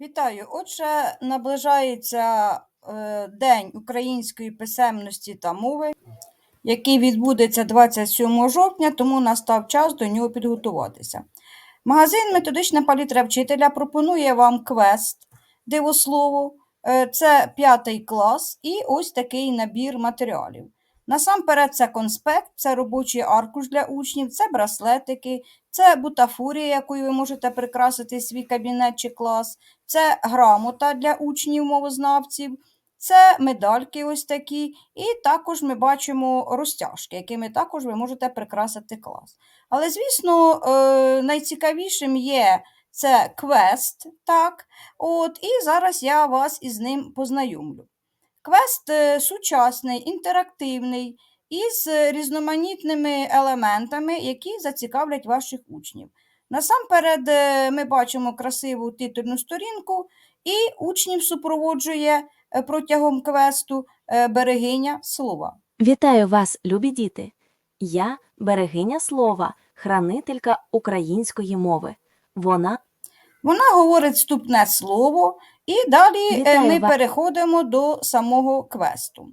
Вітаю! Отже, наближається е, День української писемності та мови, який відбудеться 27 жовтня, тому настав час до нього підготуватися. Магазин Методична палітра вчителя пропонує вам квест дивослово. Е, Це п'ятий клас і ось такий набір матеріалів. Насамперед, це конспект, це робочий аркуш для учнів, це браслетики, це бутафорія, якою ви можете прикрасити свій кабінет чи клас, це грамота для учнів мовознавців, це медальки ось такі, і також ми бачимо розтяжки, якими також ви можете прикрасити клас. Але, звісно, е, найцікавішим є це квест, так, от, і зараз я вас із ним познайомлю. Квест е, сучасний, інтерактивний, із різноманітними елементами, які зацікавлять ваших учнів. Насамперед, е, ми бачимо красиву титульну сторінку, і учнів супроводжує е, протягом квесту берегиня слова. Вітаю вас, любі діти! Я берегиня слова, хранителька української мови. Вона Вона говорить вступне слово, і далі е, Вітаю ми вас. переходимо до самого квесту.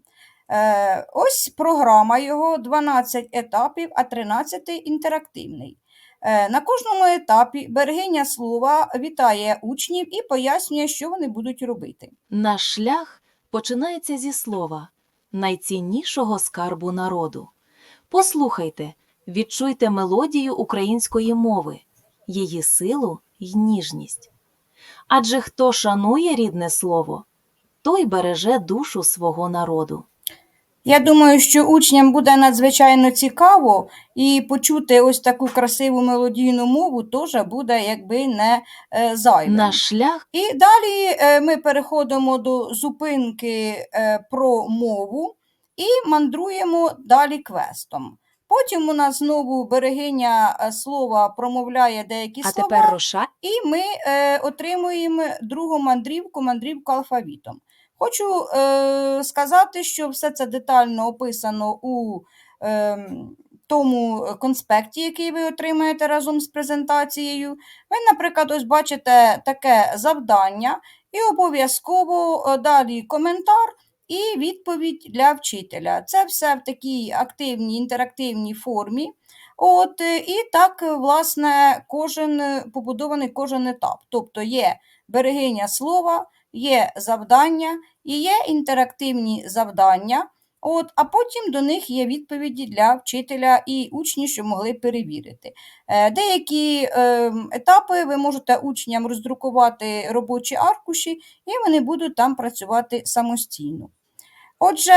Е, Ось програма його 12 етапів, а 13 інтерактивний. Е, На кожному етапі берегиня слова вітає учнів і пояснює, що вони будуть робити. наш шлях починається зі слова, найціннішого скарбу народу. Послухайте, відчуйте мелодію української мови, її силу й ніжність. Адже хто шанує рідне слово, той береже душу свого народу. Я думаю, що учням буде надзвичайно цікаво і почути ось таку красиву мелодійну мову теж буде якби не е, зайвим. Наш шлях І далі е, ми переходимо до зупинки е, про мову і мандруємо далі квестом. Потім у нас знову берегиня е, слова промовляє деякі а слова, тепер руша. і ми е, отримуємо другу мандрівку, мандрівку алфавітом. Хочу е, сказати, що все це детально описано у е, тому конспекті, який ви отримаєте разом з презентацією. Ви, наприклад, ось бачите таке завдання, і обов'язково е, далі коментар і відповідь для вчителя. Це все в такій активній інтерактивній формі. От, е, і так, е, власне, кожен е, побудований кожен етап. Тобто є берегиня слова, є завдання і є інтерактивні завдання. От, а потім до них є відповіді для вчителя і учні, що могли перевірити. Деякі е, етапи ви можете учням роздрукувати робочі аркуші, і вони будуть там працювати самостійно. Отже,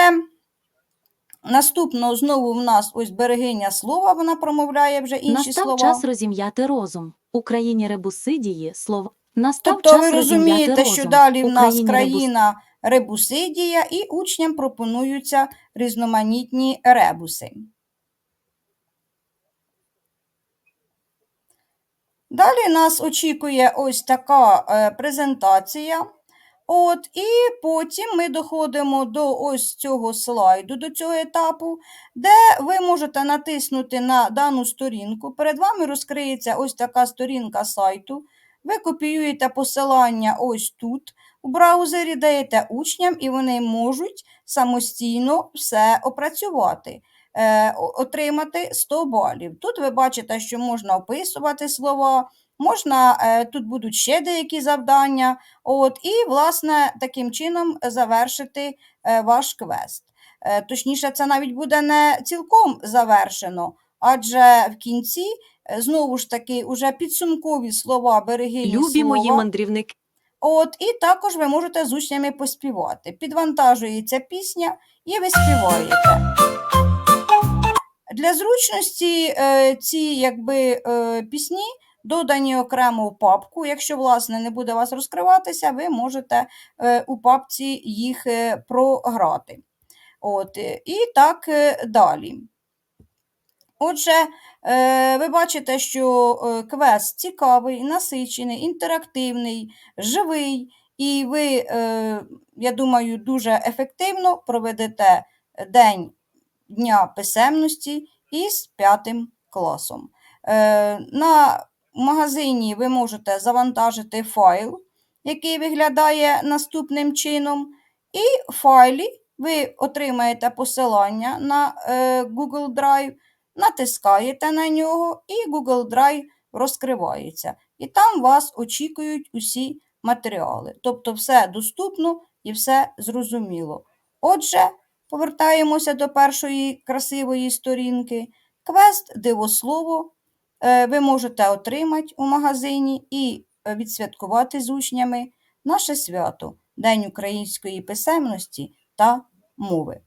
наступного знову в нас ось берегиня слова, вона промовляє вже інші Настав слова. час розім'яти розум. Україні ребусидії слова. Настав Тобто час ви розумієте, розум. що далі в нас Україні країна ребусидія, і учням пропонуються різноманітні ребуси. Далі нас очікує ось така е, презентація. От, і потім ми доходимо до ось цього слайду, до цього етапу, де ви можете натиснути на дану сторінку. Перед вами розкриється ось така сторінка сайту. Ви копіюєте посилання ось тут у браузері, даєте учням, і вони можуть самостійно все опрацювати, е, отримати 100 балів. Тут ви бачите, що можна описувати слова, можна, е, тут будуть ще деякі завдання. От, і, власне, таким чином завершити е, ваш квест. Е, Точніше, це навіть буде не цілком завершено, адже в кінці, знову ж таки, уже підсумкові слова берегині Любі слова. мої мандрівники. От, і також ви можете з учнями поспівати. Підвантажується пісня, і ви співаєте. Для зручності е, ці якби, е, пісні додані окремо в папку. Якщо, власне, не буде вас розкриватися, ви можете е, у папці їх е, програти. От, е, і так далі. Отже, ви бачите, що квест цікавий, насичений, інтерактивний, живий, і ви, я думаю, дуже ефективно проведете День Дня писемності із п'ятим класом. Е, На магазині ви можете завантажити файл який виглядає наступним чином. І в файлі ви отримаєте посилання на е, Google Drive, натискаєте на нього, і Google Drive розкривається. І там вас очікують усі матеріали. Тобто все доступно і все зрозуміло. Отже, повертаємося до першої красивої сторінки. Квест Дивослово ви можете отримати у магазині і е, відсвяткувати з учнями наше свято День української писемності та мови.